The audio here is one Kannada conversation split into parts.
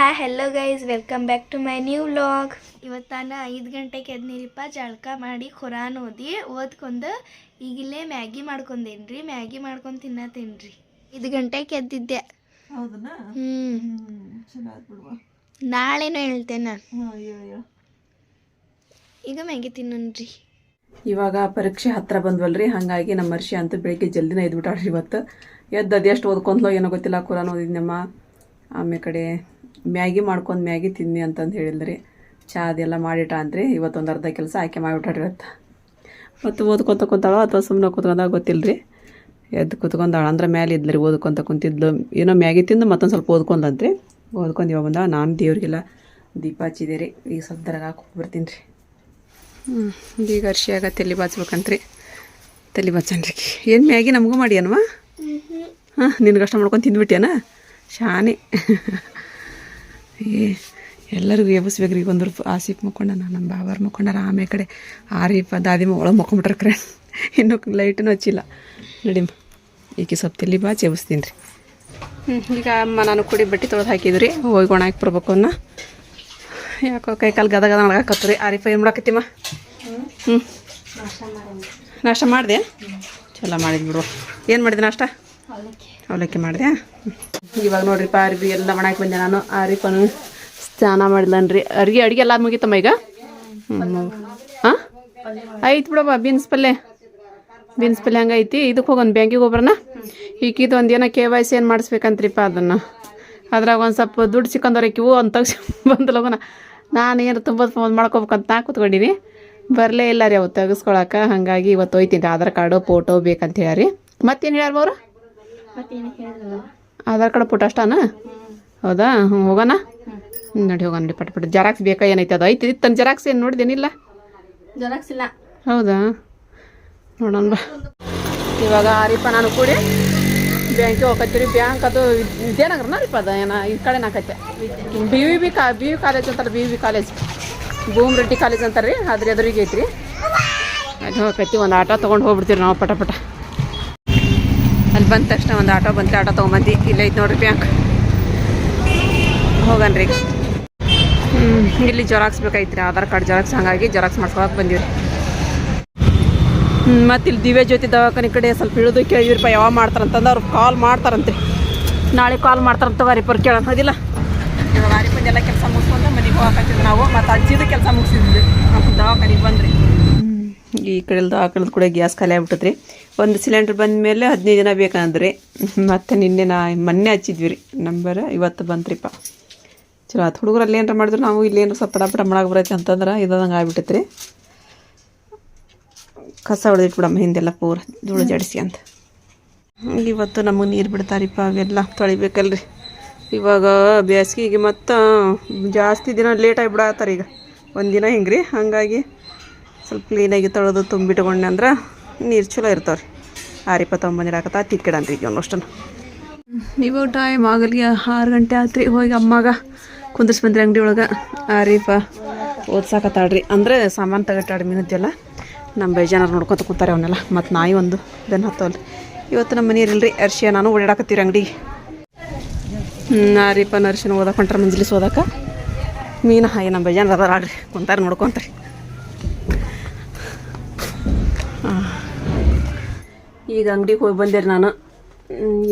Hi hello guys welcome back to my new vlog ಇವತ್ತು ನಾನು ಐದು ಗಂಟೆಗೆ ಎದ್ನೀರಿಪ್ಪ ಜಳಕ ಮಾಡಿ ಖುರಾನ್ ಓದಿ ಓದ್ಕೊಂಡು ಈಗಿಲ್ಲೇ ಮ್ಯಾಗಿ ಮಾಡ್ಕೊಂಡೇನ್ರಿ. ಮ್ಯಾಗಿ ಮಾಡ್ಕೊಂಡು ತಿನ್ನತ್ತೇನ್ರಿ. ಐದು ಗಂಟೆಗೆ ಎದ್ದಿದ್ದೆ. ಹ್ಞೂ ನಾಳೆನೂ ಹೇಳ್ತೇನೆ ನಾನು ಈಗ ಮ್ಯಾಗಿ ತಿನ್ನನ್ರಿ ಇವಾಗ ಪರೀಕ್ಷೆ ಹತ್ರ ಬಂದ್ವಲ್ರಿ ಹಾಗಾಗಿ ನಮ್ಮ ಮರ್ಷಿ ಅಂತೂ ಬೆಳಿಗ್ಗೆ ಜಲ್ದಿನ ಎದ್ಬಿಟ್ಟಾಳ್ರಿ ಇವತ್ತು. ಎದ್ದು ಅದೆಷ್ಟು ಓದ್ಕೊಂಡ್ಲೋ ಏನೋ ಗೊತ್ತಿಲ್ಲ ಕುರಾನ್ ಓದಿದ್ನಮ್ಮ. ಆಮೇಲೆ ಕಡೆ ಮ್ಯಾಗಿ ಮಾಡ್ಕೊಂಡು ಮ್ಯಾಗಿ ತಿನ್ನಿ ಅಂತಂದು ಹೇಳಿದ್ರಿ ಚಾ ಅದೆಲ್ಲ ಮಾಡಿಟ್ಟ ಅಂದ್ರಿ ಇವತ್ತೊಂದು ಅರ್ಧ ಕೆಲಸ ಆಯ್ಕೆ ಇವತ್ತು. ಮತ್ತು ಓದ್ಕೊತ ಕುಂತಾಳ ಅಥವಾ ಸುಮ್ಮನೆ ಕೂತ್ಕೊಂಡಾಗ ಗೊತ್ತಿಲ್ಲ ರೀ ಎದ್ದು ಕುತ್ಕೊಂಡಾಳ ಅಂದ್ರೆ ಮ್ಯಾಲೆ ಇದ್ಲು ರೀ ಓದ್ಕೊಂತ ಕುಂತಿದ್ಲು. ಏನೋ ಮ್ಯಾಗಿ ತಿಂದು ಮತ್ತೊಂದು ಸ್ವಲ್ಪ ಓದ್ಕೊಂಡಂತ್ರಿ. ಓದ್ಕೊಂಡು ಇವಾಗ ಬಂದ ನಾನು ದೇವ್ರಿಗೆಲ್ಲ ದೀಪ ಹಚ್ಚಿದೆ ರೀ ಈಗ ಸ್ವಲ್ಪ ದರಗ ಹಾಕಿ ಬರ್ತೀನಿ ರೀ ಹ್ಞೂ ಈಗ ಅರ್ಶಿಯಾಗ ತಲೆ ಬಾಚ್ಬೇಕಂತ್ರಿ. ತಲೆ ಬಾಚನ್ರಿ ಏನು ಮ್ಯಾಗಿ ನಮಗೂ ಮಾಡಿ ಹಾಂ ಹಾಂ ನಿನ್ಗಷ್ಟ ಮಾಡ್ಕೊಂಡು ತಿಂದ್ಬಿಟ್ಯಾನ? ಶಾನೆ. ಏ, ಎಲ್ಲರಿಗೂ ಎಬ್ಬಿಸ್ಬೇಕ್ರಿ ರೀ ಒಂದು ರೂಪಾಯಿ ಆಸಿಫ್ ನಾನು ನಮ್ಮ ಬಾಬಾರ್ ಮಕ್ಕೊಂಡಾರ ಆಮೆ ಕಡೆ ಆರಿಫ ದಾದಿಮ ಒಳಗೆ ಮುಖಂಬಿಟ್ರೆ ಇನ್ನೂ ಲೈಟೂ ಹಚ್ಚಿಲ್ಲ. ನಡಿ ಈಕೆ ಸ್ವಲ್ಪ ತಲೆ ಬಾ ಎಬ್ಬಿಸ್ತೀನಿ ರೀ ಹ್ಞೂ ಈಗ ಅಮ್ಮ ನಾನು ಕುಡಿ ಬಟ್ಟೆ ತೊಳೆದು ಹಾಕಿದ್ರಿ ಹೋಗಿ ಒಣ ಹಾಕಿ ಬರ್ಬೇಕು ಅನ್ನ. ಯಾಕೋ ಕೈ ಕಾಲು ಗದ ಗದ ರೀ ಆರಿಫ ಏನು ಮಾಡಾಕತ್ತಿಮ್ಮ ಹ್ಞೂ ನಾಷ್ಟ ಮಾಡಿದೆ? ಚಲೋ ಮಾಡಿದ್ ಬಿಡು. ಏನು ಮಾಡಿದೆ ನಾಷ್ಟ? ಅವಲಕ್ಕಿ. ಮಾಡಿದೆ ಇವಾಗ ನೋಡ್ರಿಪ್ಪ ಅರ್ಬಿ ಎಲ್ಲ ಮಾಡಕ್ಕೆ ಬಂದೆ ನಾನು. ಆರಿಫನು ಸ್ನಾನ ಮಾಡಿಲ್ಲನ್ರಿ ಅರ್ಗಿ ಅಡುಗೆ ಎಲ್ಲ ಮುಗಿತಮ್ಮ ಈಗ? ಹಾಂ? ಐತಿ ಬಿಡಮ್ಮ, ಬೀನ್ಸ್ ಪಲ್ಯ. ಬೀನ್ಸ್ ಪಲ್ಯ ಹಂಗೈತಿ ಇದಕ್ಕೆ ಹೋಗೋಣ ಬ್ಯಾಂಕಿಗೆ ಹೋಗ್ಬರಣ? ಈಗ ಇದು ಒಂದು ಏನೋ ಕೆ ವೈ ಸಿ ಏನು ಮಾಡಿಸ್ಬೇಕಂತ್ರಿಪ್ಪ ಅದನ್ನು. ಅದ್ರಾಗ ಒಂದು ಸ್ವಲ್ಪ ದುಡ್ಡು ಸಿಕ್ಕಂದವ್ರೆ ಹೂ ಅಂತ ತಗ್ಸಿ ಬಂದು ಲಗುನ ನಾನು ಏನು ತುಂಬ ಫೋನ್ ಮಾಡ್ಕೋಬೇಕಂತ ನಾ ಕೂತ್ಕೊಂಡಿನಿ. ಬರಲೇ ಇಲ್ಲ ರೀ ಅವತ್ತು ತೆಗಿಸ್ಕೊಳಕ್ಕೆ ಹಾಗಾಗಿ ಇವತ್ತು ಹೋಯ್ತೀನಿ ಆಧಾರ್ ಕಾರ್ಡು, ಫೋಟೋ ಬೇಕಂತ ಹೇಳ್ಯಾರಿ. ಮತ್ತೇನು ಹೇಳ್ಯಾರ ಅವರು? ಆಧಾರ್ ಕಾರ್ಡ್ ಪುಟ ಅಷ್ಟಾನ? ಹೌದಾ? ಹ್ಞೂ ಹೋಗೋಣ. ಹ್ಞೂ ನೋಡಿ ಹೋಗೋಣ ನೋಡಿ ಪಟ ಪಟ. ಜೆರಾಕ್ಸ್ ಬೇಕಾ ಏನೈತೆ ಅದು? ಐತಿ ತನ್ನ ಜೆರಾಕ್ಸ್ ಏನು ನೋಡಿದೇನಿಲ್ಲ ಜೆರಾಕ್ಸ್ ಇಲ್ಲ. ಹೌದಾ? ನೋಡೋಣ ಬಾ. ಇವಾಗ ಆರಿಪ ನಾನು ಕೂಡಿ ಬ್ಯಾಂಕಿಗೆ ಹೋಗತ್ತೀರಿ ಬ್ಯಾಂಕ್ ಅದು ವಿದ್ಯಾನಗರನ ರೀಪ ಅದ? ಏನ ಈ ಕಡೆ ನಾಕೈತೆ ಬಿ ವಿ ಬಿ ಕಾ ಬಿ ವಿ ಕಾಲೇಜ್ ಅಂತಾರೆ B V college Bhoom Reddy college ಅಂತಾರೆ ರೀ ಅದ್ರ ಎದುರಿಗೆ ಐತ್ರಿ ಅದು ಹೋಗತ್ತಿ ಒಂದು ಆಟೋ ತೊಗೊಂಡು ಹೋಗ್ಬಿಡ್ತೀವಿ ನಾವು ಪಟ ಪಟ. ಅಲ್ಲಿ ಬಂದ ತಕ್ಷಣ ಒಂದು ಆಟೋ ಬಂತು. ಆಟೋ ತೊಗೊಂಬಂದು, ಇಲ್ಲ ಐತೆ ನೋಡ್ರಿ ಬ್ಯಾಂಕ್. ಹೋಗನ್ರಿ ಹ್ಞೂ ಇಲ್ಲಿ ಜೆರಾಕ್ಸ್ ಬೇಕಾಯ್ತು ಆಧಾರ್ ಕಾರ್ಡ್ ಜೆರಾಕ್ಸ್ ಹಾಗಾಗಿ ಜೆರಾಕ್ಸ್ ಮಾಡ್ಕೊಳಕ್ಕೆ ಬಂದಿವ್ರಿ. ಮತ್ತು ಇಲ್ಲಿ ದಿವ್ಯ ಜ್ಯೋತಿ ದವಾಖಾನೆ ಕಡೆ ಸ್ವಲ್ಪ ಇಳಿದು ಕೇಳಿದ್ರಪ್ಪ, ಯಾವಾಗ ಮಾಡ್ತಾರಂತಂದು ಅವ್ರು ಕಾಲ್ ಮಾಡ್ತಾರಂತೆ. ನಾಳೆ ಕಾಲ್ ಮಾಡ್ತಾರಂತ ವಾರಿಪರ್ ಪರ್ ಕೇಳೋಣ ಬಾರಿ ಬಂದೆಲ್ಲ ಕೆಲಸ ಮುಗಿಸ್ಕೊಂಡು ಮನೆಗೆ ಹೋಗಕತ್ತಿದ್ವಿ ನಾವು, ಮತ್ತು ಅಜ್ಜಿದು ಕೆಲಸ ಮುಗಿಸಿದ್ವಿ. ದವಾಖಾನೆಗೆ ಬಂದ್ರಿ. ಈ ಕಡೆದು ಆ ಕಡೆದು ಕೂಡ ಗ್ಯಾಸ್ ಖಾಲಿ ಆಗ್ಬಿಟ್ಟದ್ರಿ ಒಂದು ಸಿಲಿಂಡ್ರ್ ಬಂದ ಮೇಲೆ ಹದಿನೈದು ದಿನ ಬೇಕಂದ್ರಿ. ಮತ್ತು ನಿನ್ನೆ ನಾ ಮೊನ್ನೆ ಹಚ್ಚಿದ್ವಿ ರೀ ನಂಬರ್ ಇವತ್ತು ಬಂತ್ರಿಪ್ಪ. ಚಲೋ ಅದು ಹುಡುಗರು ಅಲ್ಲಿ ಏನಾರ ಮಾಡಿದ್ರು ನಾವು ಇಲ್ಲಿ ಏನಾರ ಸ್ವಲ್ಪ ಪಡ ಪಟ ಮಾಡಕ್ಕೆ ಅಂತಂದ್ರೆ ಇದಂಗೆ ಆಗ್ಬಿಟ್ಟೈತೆ ರೀ ಕಸ ಹೊಡೆದಿಟ್ಬಿಡಮ್ಮ ಹಿಂದೆಲ್ಲ ಪೂರ ಧೂಳು ಜಡಿಸಿ ಅಂತ. ಇವತ್ತು ನಮಗೆ ನೀರು ಬಿಡ್ತಾರಿಪ್ಪ, ಅವೆಲ್ಲ ತೊಳಿಬೇಕಲ್ರಿ. ಇವಾಗ ಬೇಸಿಗೆಗೆ ಮತ್ತು ಜಾಸ್ತಿ ದಿನ ಲೇಟಾಗಿ ಆಗಿಬಿಡತ್ತಾರೆ ಈಗ ಒಂದು ದಿನ ಹಿಂಗೆ ರೀ ಹಾಗಾಗಿ ಸ್ವಲ್ಪ ಕ್ಲೀನಾಗಿ ತೊಳೆದು ತುಂಬಿಟ್ಕೊಂಡೆ ಅಂದ್ರೆ ನೀರು ಚಲೋ ಇರ್ತಾವೆ ರೀ ಆರಿಪ ತೊಗೊಂಬಂದಿಡಾಕತ್ತ ತಿಕ್ಕಿಡನ್ರಿ ಈಗ ಅಷ್ಟನ್ನು ಇವಾಗ ಟೈಮ್ ಆಗಲಿ, ಆರು ಗಂಟೆ ಆತ್ರಿ ಹೋಗಿ ಅಮ್ಮಾಗ ಕುಂದಿಸ್ ಬಂದ್ರಿ ಅಂಗಡಿ ಒಳಗೆ. ಆರೀಫ ಓದ್ಸಾಕತ್ತಾಳ್ರಿ. ಅಂದರೆ ಸಾಮಾನು ತಗಟ್ಟಾಡ್ರಿ ಮೀನದ್ದೆಲ್ಲ ನಮ್ಮ ಬೈಜಾನರು ನೋಡ್ಕೊತ ಕೂತಾರೆ ಅವನ್ನೆಲ್ಲ ಮತ್ತು ನಾಯಿ ಒಂದು ಬೆನ್ನು ಹತ್ತವಲ್ರಿ ಇವತ್ತು ನಮ್ಮ ಮನೆಯಲ್ಲಿಲ್ರಿ ಅರ್ಶಿಯ ನಾನು ಓಡಾಡಕತ್ತೀರಿ ಅಂಗಡಿ. ಆರೀಪ ನರ್ಶನ ಓದಕ್ಕೆ ಹೊಂಟ್ರೆ ಮಂಜಲಿಸ್ ಓದಕ್ಕೆ ಮೀನು ಹಾಯ್ ನಮ್ಮ ಬೇಜಾನ ಅದಾರಾಡ್ರಿ ಕುಂತಾರೆ ನೋಡ್ಕೊಂತಾರೆ. ಈಗ ಅಂಗಡಿಗೆ ಹೋಗಿ ಬಂದಿರಿ ನಾನು.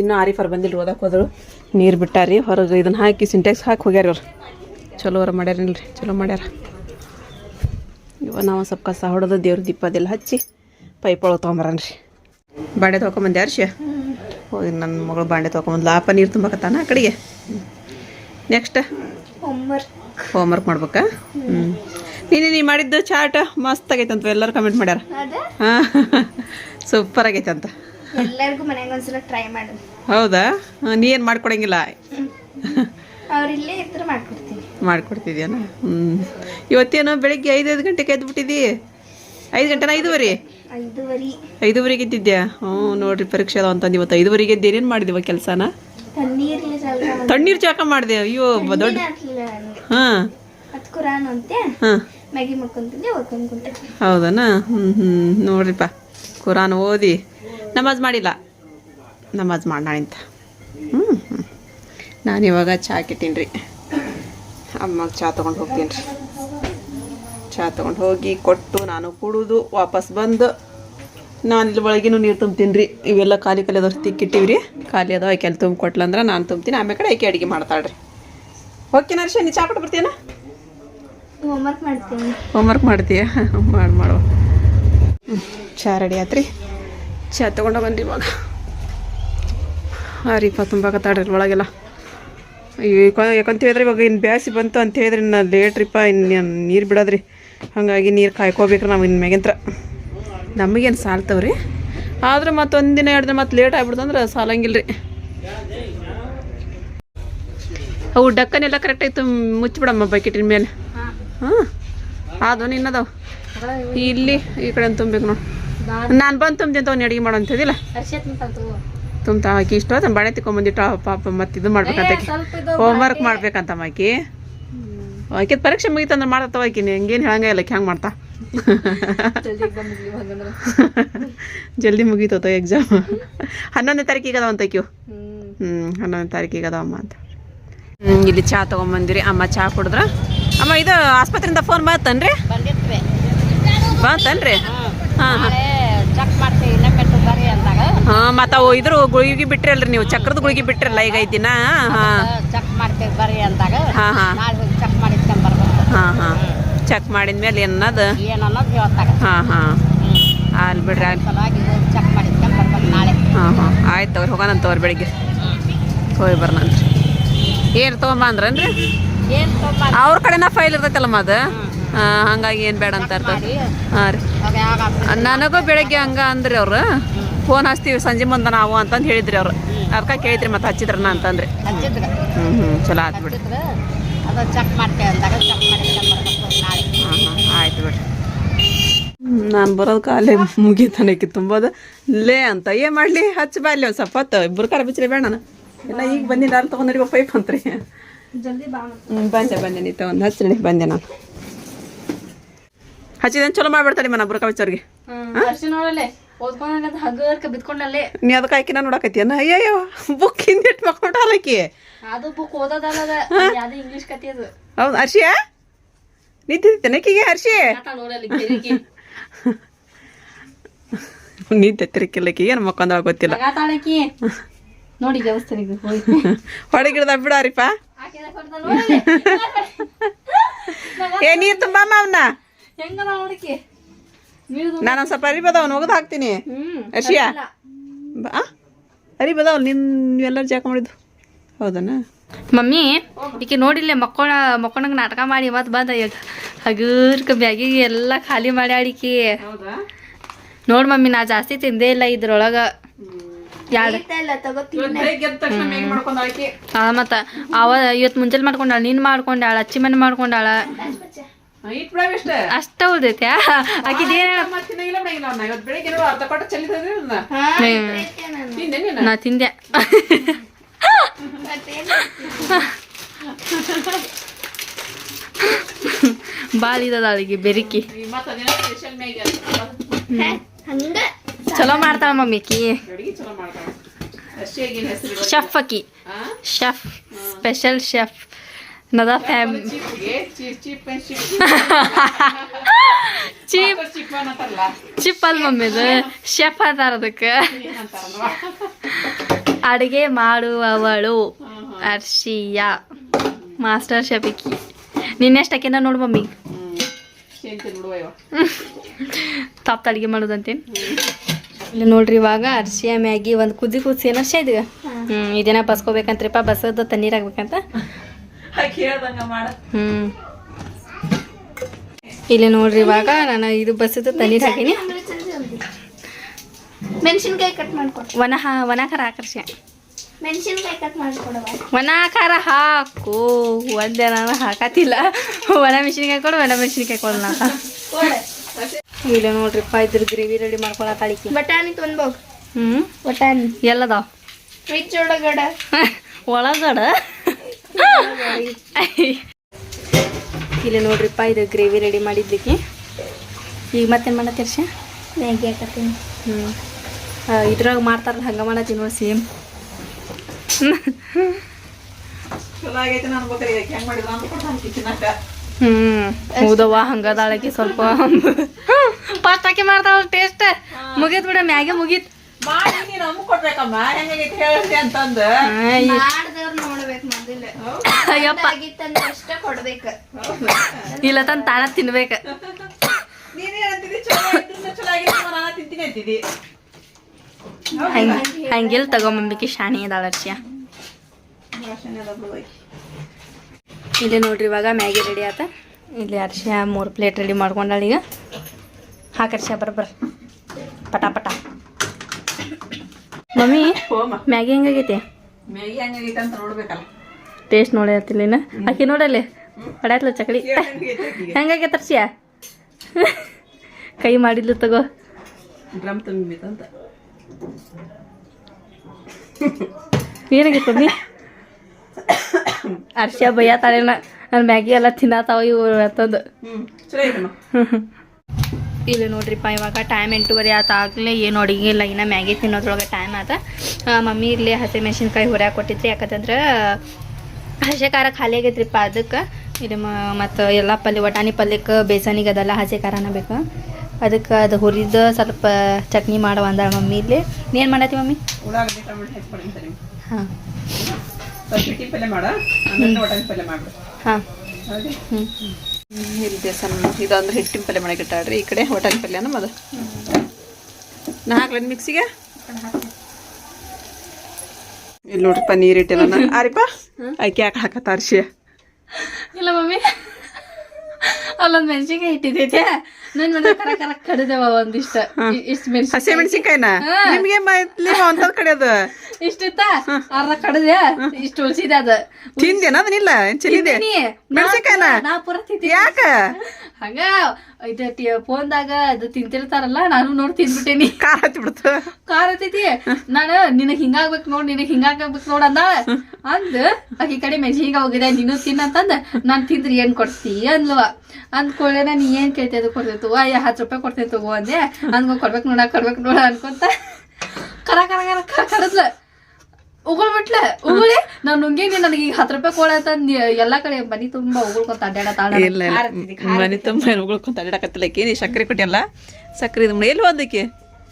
ಇನ್ನು ಆರಿಫರ್ ಬಂದಿಲ್ಲ ಓದಕ್ಕೆ ಹೋದ್ರು. ನೀರು ಬಿಟ್ಟಾರಿ ಹೊರಗೆ ಇದನ್ನು ಹಾಕಿ ಸಿಂಟೆಕ್ಸ್ ಹಾಕಿ ಹೋಗ್ಯಾರ ಅವ್ರು ಚಲೋ ಅವ್ರ ಮಾಡ್ಯಾರಿಲ್ರಿ ಚಲೋ ಮಾಡ್ಯಾರ. ಇವಾಗ ನಾವು ಸ್ವಲ್ಪ ಕಸ ಹೊಡೆದು ದೇವ್ರ ದೀಪ ಅದೆಲ್ಲ ಹಚ್ಚಿ ಪೈಪ್ ಒಳಗೆ ತೊಗೊಂಬರನ್ರಿ. ಬಾಂಡೆ ತೊಗೊಂಬಂದೆ ಅರ್ಷ ಹೋಗಿ ನನ್ನ ಮಗಳು ಬಾಂಡೆ ತೊಗೊಂಬಂದು ಲಾಪ ನೀರು ತುಂಬಕತ್ತಾನ ಆ ಕಡೆಗೆ? ನೆಕ್ಸ್ಟ್ ಹೋಮ್ವರ್ಕ್ ಹೋಮ್ವರ್ಕ್ ಮಾಡ್ಬೇಕಾ? ಹ್ಞೂ ನೀನು ನೀ ಮಾಡಿದ್ದು ಚಾಟ ಮಸ್ತ್ ಆಗೈತೆ ಅಂತ ಎಲ್ಲರೂ ಕಮೆಂಟ್ ಮಾಡ್ಯಾರ. ಹಾಂ. ಸೂಪರ್ ಆಗೈತೆ ಅಂತ. ಎಲ್ಲರಿಗೂ ಮನೆಗೆ ಒಂದ್ಸಲ ಟ್ರೈ ಮಾಡು. ಹೌದಾ? ನೀ ಏನು ಮಾಡ್ಕೊಡಂಗಿಲ್ಲ? ಅವ್ರು ಇಲ್ಲೇ ಇರ್ತಾರೆ ಮಾಡ್ಕೊಡ್ತೀನಿ. ಮಾಡ್ಕೊಡ್ತಿದ್ಯಾನ? ಹ್ಞೂ ಇವತ್ತೇನೋ ಬೆಳಿಗ್ಗೆ ಐದು ಗಂಟೆಗೆ ಎದ್ಬಿಟ್ಟಿದ್ದಿ? ಐದು ಗಂಟೆನ ಐದುವರೆ? ಐದುವರೆ. ಐದುವರೆಗೆ ಎದ್ದಿದ್ಯಾ? ಹ್ಞೂ ನೋಡ್ರಿ ಪರೀಕ್ಷೆ ಅದಾವ ಅಂತಂದು ಇವತ್ತು ಐದುವರೆಗೆ ಎದ್ದು ಏನೇನು ಮಾಡಿದಿವ ಕೆಲಸನ? ತಣ್ಣೀರು ಚಾಕ ಮಾಡಿದೆ. ಅಯ್ಯೋ ದೊಡ್ಡ ಹಾಂ. ಅದು ಕುರಾನ್ ಅಂತೆ ಹಾಂ. ಮ್ಯಾಗಿ ಮಾಡ್ಕೊಂತಿದ್ದೆ ಓದ್ಕೊಂಡ್ ಹೌದನಾ? ಹ್ಞೂ ಹ್ಞೂ ನೋಡ್ರಿಪ್ಪ. ಕುರಾನ್ ಓದಿ ನಮಾಜ್ ಮಾಡಿಲ್ಲ. ನಮಾಜ್ ಮಾಡೋಣ ಅಂತ ಹ್ಞೂ ಹ್ಞೂ ಇವಾಗ ಚಹಾ ಕಿಟ್ಟೀನಿ ರೀ ಅಮ್ಮಗೆ ಚಹಾ ತೊಗೊಂಡು ಹೋಗ್ತೀನಿ ರೀ ಚಹಾ ತೊಗೊಂಡು ಹೋಗಿ ಕೊಟ್ಟು ನಾನು ಕುಡಿದು ವಾಪಸ್ ಬಂದು ನಾನು ಇಲ್ಲಿ ಒಳಗಿನೂ ನೀರು ತುಂಬ್ತೀನಿ ರೀ ಇವೆಲ್ಲ ಖಾಲಿ ಖಾಲಿ ಅದ್ರ ತಿಕ್ಕಿಟ್ಟಿವಿ ರೀ ಖಾಲಿ ಅದಾವ ಆಕೆ ಅಲ್ಲಿ ತುಂಬಿ ಕೊಟ್ಲಂದ್ರೆ ನಾನು ತುಂಬ್ತೀನಿ. ಆಮೇಲೆ ಕಡೆ ಆಕೆ ಅಡುಗೆ ಮಾಡ್ತಾಳ್ರಿ. ಓಕೆ ನರ್ಷ ನೀ ಚಹಾ ಕೊಟ್ಟು ಬರ್ತೀಯನ ಹೋಮ್ವರ್ಕ್ ಮಾಡ್ತೀನಿ. ಹೋಮ್ವರ್ಕ್ ಮಾಡ್ತೀಯ? ಮಾಡಿ ಮಾಡುವ ಹ್ಮ್, ಚಹಾ ರೆಡಿ ಆತ್ರಿ? ಚಹಾ ತೊಗೊಂಡು ಬಂದ್ರಿ ಇವಾಗ. ಹಾಂ ರೀ ಒಳಗೆಲ್ಲ. ಅಯ್ಯೋ ಒಳಗೆಲ್ಲ ಯಾಕಂತ ಹೇಳಿದ್ರೆ ಇವಾಗ ಇನ್ನು ಬ್ಯಾಸಿ ಬಂತು ಅಂತ ಹೇಳಿದ್ರೆ ಲೇಟ್ ರೀಪ್ಪ ಇನ್ನು ನೀರು ಬಿಡೋದ್ರಿ. ಹಾಗಾಗಿ ನೀರು ಕಾಯ್ಕೋಬೇಕ್ರಿ ನಾವು ಇನ್ನು ಮ್ಯಾಗಿಂತ್ರ. ನಮಗೇನು ಸಾಲ್ತವ್ರಿ? ಆದ್ರೆ ಮತ್ತೆ ದಿನ, ಎರಡು ದಿನ ಮತ್ತೆ ಲೇಟ್ ಆಗ್ಬಿಡ್ತಂದ್ರೆ ಸಾಲಂಗಿಲ್ಲ ರೀ ಅವು ಡಕ್ಕನೆಲ್ಲ ಕರೆಕ್ಟ್ ಆಯ್ತು ಮುಚ್ಚಿಬಿಡಮ್ಮ ಬಕೆಟಿನ ಮೇಲೆ ಹಾಂ ಅದು ನಿನ್ನದವ ಇಲ್ಲಿ ಈ ಕಡೆ ತುಂಬಬೇಕು ನೋಡಿ. ನಾನು ಬಂದು ತುಂಬ್ತೀನಿ ಅವ್ನು ಅಡುಗೆ ಮಾಡೋ ಅಂತಿದ್ದಿಲ್ಲ ತುಂಬ್ತಾ ಆಕಿ ಇಷ್ಟ ಆತ ಬಾಳೆ ತಿಕೊಂಬಂದಿಟ್ಟು ಪಾಪ ಮತ್ತೆ ಇದು ಮಾಡ್ಬೇಕಂತ ಹೋಮ್ ವರ್ಕ್ ಮಾಡ್ಬೇಕಂತ ಆಕಿ ಆಕೆ ಪರೀಕ್ಷೆ ಮುಗಿತಂದ್ರೆ ಮಾಡತ್ತವ ಆಕಿ ಹಂಗೇನು ಹೇಳಂಗ ಇಲ್ಲ ಹೆಂಗೆ ಮಾಡ್ತಾ? ಜಲ್ದಿ ಮುಗೀತದ ಎಕ್ಸಾಮ್ ಹನ್ನೊಂದನೇ ತಾರೀಕಿಗೆ ಅದಾವ ಅಂತ ಆಕಿವು ಹ್ಞೂ ಹನ್ನೊಂದನೇ ತಾರೀಕಿಗೆ ಅದಾವಮ್ಮ ಅಂತ. ಹ್ಮ್, ಇಲ್ಲಿ ಚಹಾ ತೊಗೊಂಬಂದಿರಿ ಅಮ್ಮ ಚಹಾ ಕುಡಿದ್ರ. ಅಮ್ಮ ಇದು ಆಸ್ಪತ್ರೆಯಿಂದ ಫೋನ್ ಬಂದಿತ್ವಿ ಬಂತನ್ರಿ? ಹಾಂ. ಹಾಂ ಮತ್ತು ಅವು ಇದ್ರ ಗುಳಿಗೆ ಬಿಟ್ರಲ್ರಿ ನೀವು ಚಕ್ರದ ಗುಳಿಗೆ ಬಿಟ್ರಲ್ಲ ಈಗ ಐದು ದಿನ? ಹಾಂ ಚೆಕ್ ಮಾಡ್ತೀವಿ ಬರ್ರಿ ಅಂದಾಗ. ಹಾಂ ಹಾಂ. ಚೆಕ್ ಮಾಡಿಸ್ಕೊಂಡ್ ಬರ್ಬೇಕು. ಹಾಂ ಹಾಂ. ಚೆಕ್ ಮಾಡಿದ್ಮೇಲೆ ಏನನ್ನೋದು? ಏನು ಅನ್ನೋದು ಹೇಳ್ತಾಗ ಹಾಂ ಹಾಂ. ಅಲ್ಲಿ ಬಿಡ್ರಿ ಅಲ್ಲಿ ಸಲುವಾಗಿ ಹೋಗಿ ಚೆಕ್ ಮಾಡಿಸ್ಕೊಂಡ್ ಬರ್ಬೇಕು ನಾಳೆ. ಹಾಂ ಹಾಂ. ಆಯ್ತು ತಗೋರಿ ಹೋಗೋಣ ತಗೋರಿ ಬೆಳಿಗ್ಗೆ. ಹೋಗಿ ಬರ್ನಂತ್ರಿ. ಏನು ತೊಗೊಂಬ ಅಂದ್ರನ್ರಿ ಅವ್ರ ಕಡೆನ ಫೈಲ್ ಇರ್ತೈತಲ್ಲಮ್ಮ ಅದು? ಹಂಗಾಗಿ ಏನು ಬೇಡ ಅಂತ ಇರ್ತದೆ ಹಾಂ ರೀ. ನನಗೂ ಬೆಳಗ್ಗೆ ಹಂಗ ಅಂದ್ರಿ ಅವ್ರು. ಫೋನ್ ಹಚ್ತೀವಿ ಸಂಜೆ ಮುಂದೆ ನಾವು ಅಂತಂದು ಹೇಳಿದ್ರಿ ಅವ್ರು. ಅದಕ್ಕೆ ಕೇಳಿದ್ರಿ ಮತ್ತೆ ಹಚ್ಚಿದ್ರನ ಅಂತಂದ್ರಿ. ಹಚ್ಚಿದ್ರು? ಹ್ಞೂ ಹ್ಞೂ ಚಲೋ ಆಯ್ತು ಬಿಡಿ ಹಚ್ಚಿದ್ರು? ಆಯ್ತು ಬಿಡ್ರಿ. ನಾನು ಬರೋದು ಕಾಲೇ ಮುಗಿತಾನಕ್ಕೆ ತುಂಬೋದು. ಲೇ ಅಂತ ಏನು ಮಾಡಲಿ ಹಚ್ಚಿ ಅಲ್ಲಿ ಒಂದು ಸ್ವಲ್ಪ ಹೊತ್ತು. ಇಬ್ಬರು ಕಾರ ಬಿಚ್ಚಿರಿ ಬೇಡ ನಾನು. ಎಲ್ಲ ಈಗ ಬಂದಿಲ್ಲ ಅಲ್ಲಿ ತೊಗೊಂಡ್ರಿ ಪೈಪ್ ಅಂತ್ರಿ. ಬಂದೆ ಬಂದೆ ನೀ ತಗೊಂಡು ಹಚ್ಚಿ ಬಂದೆ ನಾನು. ಹಚ್ಚಿದೇನು ಚಲೋ ಮಾಡ್ಬಿಡ್ತಾರೆ ಮನ ಬುರ್ಕ ಬಿಚ್ಚೋರಿಗೆ ನೀ ಅದಕ್ಕೆ ಆಕಿನ ನೋಡಕತ್ತೀಯನ ಅಯ್ಯಯ್ಯೋ ಬುಕ್ ಹಿಂದಿಟ್ಟು ಮಾಡ್ಕೊಂಡಿ ಅದು ಬುಕ್ ಓದೋದಲ್ಲ ಯಾವ್ದು ಇಂಗ್ಲಿಷ್ ಕತೆ ಅದು. ಹೌದು ಹರ್ಷಿಯ? ನಿಂತಿದ್ದೇನಕ್ಕಿಗೆ ಹರ್ಷಿ? ನಿಂತಿರ್ಕಿಲ್ಲಕ್ಕಿಗೆ ಏನು ಮಕ್ಕೊಂದ ಗೊತ್ತಿಲ್ಲ. ನೋಡಿ ಹೊಡಗಿಡ್ದ ಬಿಡಾರಿಪ್ಪ ಏ ನೀರು ತುಂಬಮ್ಮ ಅವನ್ನ ಹೆಂಗ ನೋಡಿಕೆ? ನಾನು ಸ್ವಲ್ಪ ಸ್ವಲ್ಪ ಅರಿಬದವನ್ ಒಗದು ಹಾಕ್ತೀನಿ. ಅಶಿಯಾ ಬಾ. ಬಾ ಅರಿಬದವ್ ನಿನ್ ನೀವೆಲ್ಲರೂ ಜಾಕ ಮಾಡಿದ್ದು. ಹೌದನ? ಮಮ್ಮಿ ಈಕೆ ನೋಡಿಲ್ಲ ಮಕ್ಕೋಣ ಮಕ್ಕೊಂಡಂಗ ನಾಟಕ ಮಾಡಿ ಮತ್ತೆ ಬಂದ. ಈಗ ಹಗೂರ್ ಬ್ಯಾಗಿಗೆ ಎಲ್ಲ ಖಾಲಿ ಮಾಡಿ ಆಡಿಕಿ ಹೌದಾ? ನೋಡ್ ಮಮ್ಮಿ ನಾ ಜಾಸ್ತಿ ತಿಂದೇ ಇಲ್ಲ ಇದ್ರೊಳಗ. ಮತ್ತ ಅವ ಇವತ್ತು ಮುಂಜಾನೆ ಮಾಡ್ಕೊಂಡಾಳ ನೀನ್ ಮಾಡ್ಕೊಂಡಾಳ ಅಚ್ಚಿ ಮನೆ ಮಾಡ್ಕೊಂಡಾಳ ಅಷ್ಟ ಉಳ್ದೈತ್ಯಾ ಆಕಿದೇನ ನಾ ತಿಂದೆ. ಬೆರಿಕಿ. ಚಲೋ ಮಾಡ್ತಾಳ ಮಮ್ಮಿ ಶಫ್ ಅಕ್ಕಿ. Chef special chef. ನದ ಫ್ಯಾಮ್ ಚೀಪ್ ಚೀಪ್ ಅಲ್ ಮಮ್ಮಿ ಅದು ಶೆಫ್ ಅಂತಾರ ಅದಕ್ಕೆ ಅಡುಗೆ ಮಾಡುವವಳು ಅರ್ಷಿಯ ಮಾಸ್ಟರ್ ಶೆಫಿಕಿ ನಿನ್ನೆಷ್ಟಕ್ಕಿಂತ ನೋಡು ಮಮ್ಮಿ ತಾಪ್ತ ಅಡುಗೆ ಮಾಡೋದಂತೇನು ಇಲ್ಲಿ ನೋಡ್ರಿ ಇವಾಗ ಅರ್ಶಿಯ ಮ್ಯಾಗಿ ಒಂದು ಕುದಿ ಕುದಿಸಿ ಏನರ್ಷ ಇದು ಹ್ಞೂ ಇದೇನ ಬಸ್ಕೋಬೇಕಂತ್ರಿಪ್ಪ ಬಸದ ತಣ್ಣೀರ್ ಮಾಡ. ಹ್ಞೂ ಇಲ್ಲಿ ನೋಡ್ರಿ ಇವಾಗ ನಾನು ಇದು ಬಸದು ತಣ್ಣೀರ್ ಹಾಕಿನಿ. ಮೆಣಸಿನ್ಕಾಯಿ ಕಟ್ ಮಾಡ್ಕೊಡು ವನ ಹಾ ಒಣ ಖಾರ ಆಕರ್ಷ ಮೆಣಸಿನ್ಕಾಯಿ ಕಟ್ ಮಾಡ್ಕೊಡವ. ವನ ಖಾರ ಹಾಕು. ಒಂದೇ ನಾನು ಹಾಕತಿಲ್ಲ ಒಣ ಮೆಣಸಿನ್ಕಾಯಿ ಕೊಡು ಒಣ ಮೆಣಸಿನ್ಕಾಯಿ ಕೊಡು ಇಲ್ಲ ಇಲ್ಲಿ ನೋಡ್ರಿಪ್ಪ ಇದ್ರ ಗ್ರೇವಿ ರೆಡಿ ಮಾಡ್ಕೊಳತ್ತಾಳಿಕಿ ಬಟಾಣಿ ತೊಂದ್ಬೋಗ. ಹ್ಞೂ ಬಟಾಣಿ. ಎಲ್ಲದ. ಫ್ರಿಜ್ ಒಳಗಡೆ? ಒಳಗಡ? ಇಲ್ಲಿ ನೋಡ್ರಿಪ್ಪ ಇದು ಗ್ರೇವಿ ರೆಡಿ ಮಾಡಿದ್ದಕ್ಕೆ ಈಗ ಮತ್ತೇನು ಮಾಡತ್ತೀರ್ಷ ಮ್ಯಾಗಿ ಹಾಕತ್ತೀನಿ. ಹ್ಞೂ ಇದ್ರಾಗ ಮಾಡ್ತಾರಲ್ಲ ಹಂಗೆ ಮಾಡತ್ತೀನಿ ನೋಡಿ ಸೇಮ್ ಹ್ಞೂ ಹೌದವ ನಾನು ಬೇಕಾರೆ ಈಗ ಹೆಂಗ್ ಮಾಡಿದ್ರು ಅಂತ ಕೊಡ್ತಾನೆ ಕಿಚನಾಕ ಹ್ಮ್. ಹೌದವ್ವ ಹಂಗದಾಳಕಿ ಸ್ವಲ್ಪ. ಫಸ್ಟ್ ಹಾಕಿ ಮಾಡ್ತಾವ ಟೇಸ್ಟ್ ಮುಗೀತು ಬಿಡ ಮ್ಯಾಗೆ ಮುಗೀತ್. ಮಾಡಿ ನಮ್ಗೆ ಅಮ್ಮ ಕೊಡ್ಬೇಕಮ್ಮ ಹೆಂಗೈತಿ ಹೇಳ್ತಿ ಅಂತಂದು. ಮಾಡ್ದವ್ರು ನೋಡ್ಬೇಕು ಮೊದಲ ಅಯ್ಯಪ್ಪ. ಆಗಿತ್ತಂದ್ರೆ ಅಷ್ಟೇ ಕೊಡ್ಬೇಕು. ಇಲ್ಲ ತಂದ್ ತಾನ ತಿನ್ಬೇಕ. ನೀನು ಹೇಳ್ತಿದ್ದಿ ಚಲೋ ಇದ್ರಿಂದ ಚಲೋ ಆಗಿತ್ತು ನಾನು ತಿಂತೀನಿ ಅಂತಿದ್ದಿ. ಹಂಗ ಹಂಗಿಲ್ ತಗೊಂಬಂಬಿಕಿ ಶಾಣಿ ಆಕಿ. ಇಲ್ಲಿ ನೋಡ್ರಿ ಇವಾಗ ಮ್ಯಾಗಿ ರೆಡಿ ಆತ. ಇಲ್ಲಿ ಅರ್ಶ್ಯ ಮೂರು ಪ್ಲೇಟ್ ರೆಡಿ ಮಾಡ್ಕೊಂಡಾಳ ಈಗ. ಹಾಕರ್ಶ್ಯ ಬರ್ಬರ್ ಪಟ ಪಟ. ಮಮ್ಮಿ ಮ್ಯಾಗಿ ಹೆಂಗಾಗೈತಿ? ಮ್ಯಾಗಿ ಹೆಂಗಾಗೈತೆ ಅಂತ ನೋಡ್ಬೇಕಲ್ಲ. ಟೇಸ್ಟ್ ನೋಡಿ ಹತ್ತಿಲ್ಲಿನ ಆಕಿ ನೋಡಲ್ಲಿ ಹೊಡ್ಯಾತ್ಲ ಚಕಡಿ ಹೆಂಗಾಗೆ ತರ್ಸಿಯ? ಕೈ ಮಾಡಿದ್ಲು ತಗೋ. ಡ್ರಮ್ ತುಂಬಿತ್ತಂತ ಏನಾಗೈತೆ ಮಮ್ಮಿ ಅರ್ಶ್ಯ ಬೈಯತಾಳೇನ ನನ್ನ ಮ್ಯಾಗಿ ಎಲ್ಲ ತಿನ್ನತಾವ ಇವು ಅಂತಂದು ಹ್ಞೂ ಇಲ್ಲಿ ನೋಡ್ರಿಪ್ಪ ಇವಾಗ ಟೈಮ್ ಎಂಟೂವರೆ ಆತ ಆಗಲೇ ಏನು ಅಡುಗೆ ಇಲ್ಲ ಇನ್ನು ಮ್ಯಾಗಿ ತಿನ್ನೋದ್ರೊಳಗೆ ಟೈಮ್ ಆತ. ಮಮ್ಮಿ ಇಲ್ಲಿ ಹಸಿ ಮೆಣಸಿನ್ಕಾಯಿ ಹೊರ ಕೊಟ್ಟಿದ್ರಿ ಯಾಕಂತಂದ್ರೆ ಹಸಿ ಖಾರ ಖಾಲಿ ಆಗೈತ್ರಿಪ್ಪ ಅದಕ್ಕೆ. ಇದು ಮತ್ತು ಎಲ್ಲ ಪಲ್ಯ ವಟಾಣಿ ಪಲ್ಯಕ್ಕೆ ಬೇಸನಿಗೆ ಅದೆಲ್ಲ ಹಸಿ ಖಾರನ ಬೇಕು. ಅದಕ್ಕೆ ಅದು ಹುರಿದು ಸ್ವಲ್ಪ ಚಟ್ನಿ ಮಾಡುವ ಅಂದ ಮಮ್ಮಿ ಇಲ್ಲಿ ಏನು ಮಾಡತ್ತಿ ಮಮ್ಮಿ? ಹಾಂ. ಹಾಂ. ಹ್ಞೂ ಇಲ್ಲಿ ಸಣ್ಣ ಇದೊಂದು ಹಿಟ್ಟಿನ ಪಲ್ಯ ಮಾಡಕ್ಕೆ ಇಟ್ಟಾಳ್ರಿ. ಈ ಕಡೆ ಹೋಟೆಲ್ ಪಲ್ಯ ನಮ್ಮ ಅದು. ನಾ ಹಾಕ್ಲೇನು ಮಿಕ್ಸಿಗೆ? ಇಲ್ಲಿ ನೋಡ್ರಿಪ್ಪ ನೀರು ಇಟ್ಟಿಲ್ಲ ಆರಿಪಾ ಆರಿಪ್ಪ? ಆಕೆ ಯಾಕೆ ಹಾಕತ್ತಾರ್ಶಿ ಇಲ್ಲ ಮಮ್ಮಿ. ಅಲ್ಲೊಂದು ಮೆಣಸಿನ್ಕಾಯಿ ಇಟ್ಟಿದ್ದೈತೆ ನಾನು ನೋಡಿದ್ರೆ ಕರ ಕರ ಕಡಿದೆವ ಒಂದಿಷ್ಟ. ಇಷ್ಟ ಮೆಣಸಿನ್ಕಾಯಿ. ಹಸಿ ಮೆಣಸಿನ್ಕಾಯಿನ? ನಿಮ್ಗೆ ಮೊದ್ಲೇ ಅಂತದ್ ಕಡೆಯೋದು ಇಷ್ಟಿತ್ತ ಅರ್ಧ ಕಡದೆ ಇಷ್ಟು ಉಳಿಸಿದೆ ಅದ. ತಿಂದೇನ. ಅದನ್ನಿಲ್ಲ ಚೆಲ್ಲಿದೆ ಮೆಣಸಿನ್ಕಾಯಿನ ನಾ ಪೂರ ತಿಂತೀನಿ. ಯಾಕ? ಹಂಗ ಇದು ಫೋನ್ದಾಗ ಅದು ತಿಂತಿರ್ತಾರಲ್ಲ ನಾನು ನೋಡಿ ತಿಂದ್ಬಿಟ್ಟೇನಿ. ಖಾರ ಹತ್ತಿ ಬಿಡ್ತು. ಖಾರ ಐತೈತಿ ನಾನು ನಿನಗ್ ಹಿಂಗಾಗ್ಬೇಕು ನೋಡ್ ನಿನಗ್ ಹಿಂಗಾಗ್ಬೇಕು ನೋಡ್ ಅಂದ. ಅಂದ್ ಆಕಿ ಕಡೆ ಮೆಣಸಿನ್ಕಾಯಿ ಹೋಗಿದೆ ನೀನು ತಿನ್ನಂತಂದ ನಾನ್ ತಿಂದ್ರಿ ಏನ್ ಕೊಡ್ತಿ ಅಂದ್ಲವ. ಅಂದ್ಕೊಳ್ಳೇನ ನೀ ಏನ್ ಕೇಳ್ತಿ ಅದು ತೂ ಅಯ್ಯ ಹತ್ತು ರೂಪಾಯಿ ಕೊಡ್ತೈತೆ ತಗೋ ಅಂದೆ. ಅಂದ್ಕೊ ಕೊಡ್ಬೇಕು ನೋಡ ಕೊಡ್ಬೇಕು ನೋಡ ಅನ್ಕೊಂತ ಕರ ಕರ ಕರ ಕರ ಕರದ್ಲ. ಉಗುಳ್ಬಿಟ್ಲೆ ಉಗುಳಿ. ನಾನು ನುಂಗೇನಿ ನನಗೆ ಈಗ ಹತ್ತು ರೂಪಾಯಿ ಅಂತ ಎಲ್ಲಾ ಕಡೆ ಮನಿ ತುಂಬಾ ಉಗುಳ್ಕೊಂತ ಅಡ್ಡಾಡತಾಳ ಇಲ್ಲ ಮನಿ ತುಂಬಾ ಉಗುಳ್ಕೊಂತ ಅಡ್ಡಾಕತ್ತಿಲ್ಲ ಆಕಿ ನೀ ಸಕ್ಕರೆ ಕೊಟ್ಟಿಯಲ್ಲ ಸಕ್ಕರೆ ಇದು ಎಲ್ಲಿ ಒಂದಕ್ಕೆ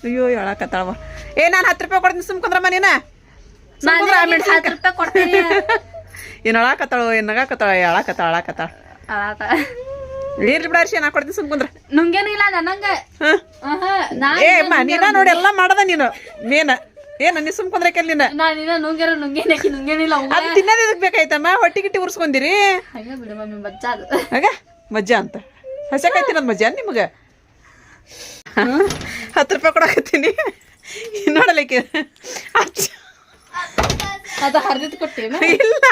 ಅಯ್ಯೋ ಹೇಳಕತ್ತಾಳವ ಏ ನಾನು ಹತ್ತು ರೂಪಾಯಿ ಕೊಡ್ತೀನಿ ಸುಮ್ಕೊಂದ್ರಮ್ಮ ನೀನ ಸುಮ್ಕೊಂದ್ರ ಆಮೇಲೆ ಹತ್ತು ರೂಪಾಯಿ ಕೊಡ್ತೀನಿ. ಏನು ಅಳಾಕತ್ತಾಳು ಏನು ನಗಾಕತ್ತಾಳ ಅಳಾಕತ್ತಾಳ ಅಳಾಕತ್ತಾಳ ಅಳಾತ. ಇರ್ಲಿ ಬಿಡ ಅರ್ಶಿ ನಾ ಕೊಡ್ತೀನಿ ಸುಮ್ಕೊಂದ್ರ ನುಂಗೇನಿಲ್ಲ ನನಂಗ ಏ ಅಮ್ಮ ನೀನ ನೋಡಿ ಎಲ್ಲ ಮಾಡದ ನೀನು ಮೇನ. ಏನ ನೀ ಸುಮ್ಕೊಂದ್ರೆ ಕೆಲ್ ನೀನ. ನಾನು ಇನ್ನ ನುಂಗ್ಯಾರ ನುಂಗೇನಕಿ ನುಂಗೇನಿಲ್ಲ. ಅದು ತಿನ್ನೋದು ಇದಕ್ಕೆ ಬೇಕಾಯ್ತಮ್ಮ ಹೊಟ್ಟಿ ಗಿಟ್ಟಿ ಉರ್ಸ್ಕೊಂಡಿರಿ ಹಂಗ ಬಿಡು ಮಮ್ಮಿ ಮಜ್ಜ ಅದು. ಆಗ ಮಜ್ಜಾ ಅಂತ. ಹಸಕಾಯ್ ತಿನ್ನೋದು ಮಜ್ಜಾ ನಿಮಗೆ? ಹತ್ತು ರೂಪಾಯಿ ಕೊಡಕತ್ತೀನಿ. ನೋಡಲಿಕ್ಕೆ ಅದು ಹರಿದಿದ್ ಕೊಟ್ಟಿ ಇಲ್ಲ.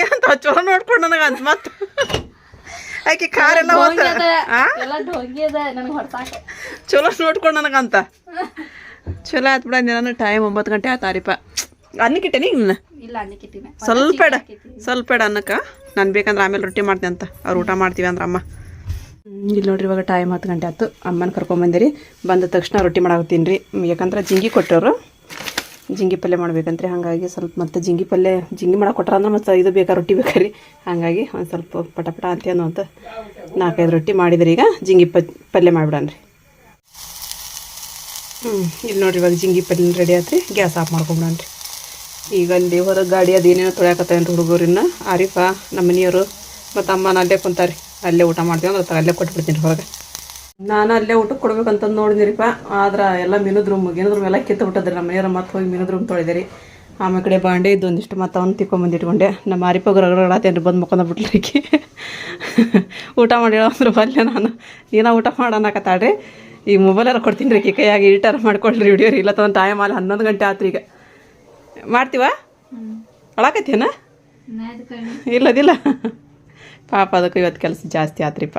ಏನಂತ ಚಲೋ ನೋಡ್ಕೊಂಡು ನನಗೆ ಅಂತ ಮತ್ತೆ ಆಕೆ ಖಾರ ಎಲ್ಲ ಹೋತ ಚಲೋ ನೋಡ್ಕೊಂಡು ನನಗಂತ. ಚಲೋ ಆಯ್ತು ಬಿಡ ನಾನು ಟೈಮ್ ಒಂಬತ್ತು ಗಂಟೆ ಆಯ್ತು ಅನ್ನಕ್ಕಿಟ್ಟೆ ನೀನು ಇಲ್ಲ ಅನ್ನಕ್ಕಿಟ್ಟಿನ ಸ್ವಲ್ಪ ಎಡ ಸ್ವಲ್ಪ ಎಡ ಅನ್ನಕ್ಕೆ. ನಾನು ಬೇಕಂದ್ರೆ ಆಮೇಲೆ ರೊಟ್ಟಿ ಮಾಡ್ತೀನಿ ಅಂತ. ಅವ್ರು ಊಟ ಮಾಡ್ತೀವಿ ಅಂದ್ರೆ ಅಮ್ಮ. ಇಲ್ಲಿ ನೋಡ್ರಿ ಇವಾಗ ಟೈಮ್ ಹತ್ತು ಗಂಟೆ ಆಯ್ತು ಅಮ್ಮನ ಕರ್ಕೊಂಬಂದಿರಿ ಬಂದ ತಕ್ಷಣ ರೊಟ್ಟಿ ಮಾಡಾಕತ್ತೀನಿ ರೀ. ಯಾಕಂದ್ರೆ ಜಿಂಗಿ ಕೊಟ್ಟರು ಜಿಂಗಿ ಪಲ್ಯ ಮಾಡ್ಬೇಕಂತ್ರಿ. ಹಾಗಾಗಿ ಸ್ವಲ್ಪ ಮತ್ತೆ ಜಿಂಗಿ ಪಲ್ಯ, ಜಿಂಗಿ ಮಾಡೋಕೆ ಕೊಟ್ರ ಅಂದ್ರೆ ಮತ್ತೆ ಇದು ಬೇಕಾ ರೊಟ್ಟಿ ಬೇಕಾರಿ ಹಾಗಾಗಿ ಒಂದು ಸ್ವಲ್ಪ ಪಟ ಪಟ ಅಂತೇನು ಅಂತ ನಾಲ್ಕೈದು ರೊಟ್ಟಿ ಮಾಡಿದ್ರಿ ಈಗ ಜಿಂಗಿ ಪ, ಪಲ್ಯ ರೀ ಹ್ಞೂ ಇಲ್ಲಿ ನೋಡಿರಿ ಇವಾಗ ಜಿಂಗಿ ಪಲ್ಯ ರೆಡಿ ಆತ್ರಿ. ಗ್ಯಾಸ್ ಆಫ್ ಮಾಡ್ಕೊಂಬಿಡನ್ರಿ. ಈಗ ಅಲ್ಲಿ ಹೊರಗೆ ಗಾಡಿ ಅದೇನೇನೋ ತೊಳ್ಯಾಕತ್ತೇನ್ರಿ ಹುಡುಗರಿನ್ನ. ಆರಿಫಾ ನಮ್ಮ ಮನೆಯವರು ಮತ್ತು ಅಮ್ಮನ ಅಲ್ಲೇ ಕುಂತಾರಿ ಅಲ್ಲೇ ಊಟ ಮಾಡ್ತೀವಿ ಅಂದ್ರೆ ಅಲ್ಲೇ ಕೊಟ್ಬಿಡ್ತೀನಿ ಹೊರಗೆ. ನಾನು ಅಲ್ಲೇ ಊಟಕ್ಕೆ ಕೊಡ್ಬೇಕಂತ ನೋಡಿದಿರಿಪ್ಪ. ಆದ್ರೆ ಎಲ್ಲ ಮೀನದ ರೂಮ್ ಮೀನದ ರೂಮ್ ಎಲ್ಲ ಕಿತ್ತು ಬಿಟ್ಟದ್ರಿ ನಮ್ಮ ಮನೆಯವ್ರ ಮತ್ತೆ ಹೋಗಿ ಮೀನದ ರೂಮ್ ತೊಳೆದಿರಿ. ಆಮೇಲೆ ಕಡೆ ಬಾಂಡೆ ಇದ್ದು ಒಂದಿಷ್ಟು ಮತ್ತು ಅವ್ನು ತಿಕ್ಕೊಂಬಂದು ಇಟ್ಕೊಂಡೆ ನಮ್ಮ ಮಾರಿಪ್ಪ ರಗಡಾತೇನ್ರಿ ಬಂದು ಮುಖಂದ ಬಿಟ್ಲಿಕ್ಕೆ ಊಟ ಮಾಡಿ ಅಂದ್ರೆ ಬಲ್ಲೆ ನಾನು. ನೀನು ಊಟ ಮಾಡನ್ನಕತ್ತಾಳ್ರಿ ಈ ಮೊಬೈಲಾರ ಕೊಡ್ತೀನಿ ರೀ ಕೈಯಾಗಿ ಈಟಾರ ಮಾಡ್ಕೊಳ್ರಿ ವಿಡಿಯೋ ರೀ. ಇಲ್ಲ ತಗೊಂಡು ಟೈಮ್ ಅಲ್ಲಿ ಹನ್ನೊಂದು ಗಂಟೆ ಆತ್ರಿ ಈಗ. ಮಾಡ್ತೀವ? ಅಳಕತ್ತೇನ ಇಲ್ಲದಿಲ್ಲ. ಪಾಪ ಅದಕ್ಕೆ ಇವತ್ತು ಕೆಲಸ ಜಾಸ್ತಿ ಆತ್ರಿಪ್ಪ.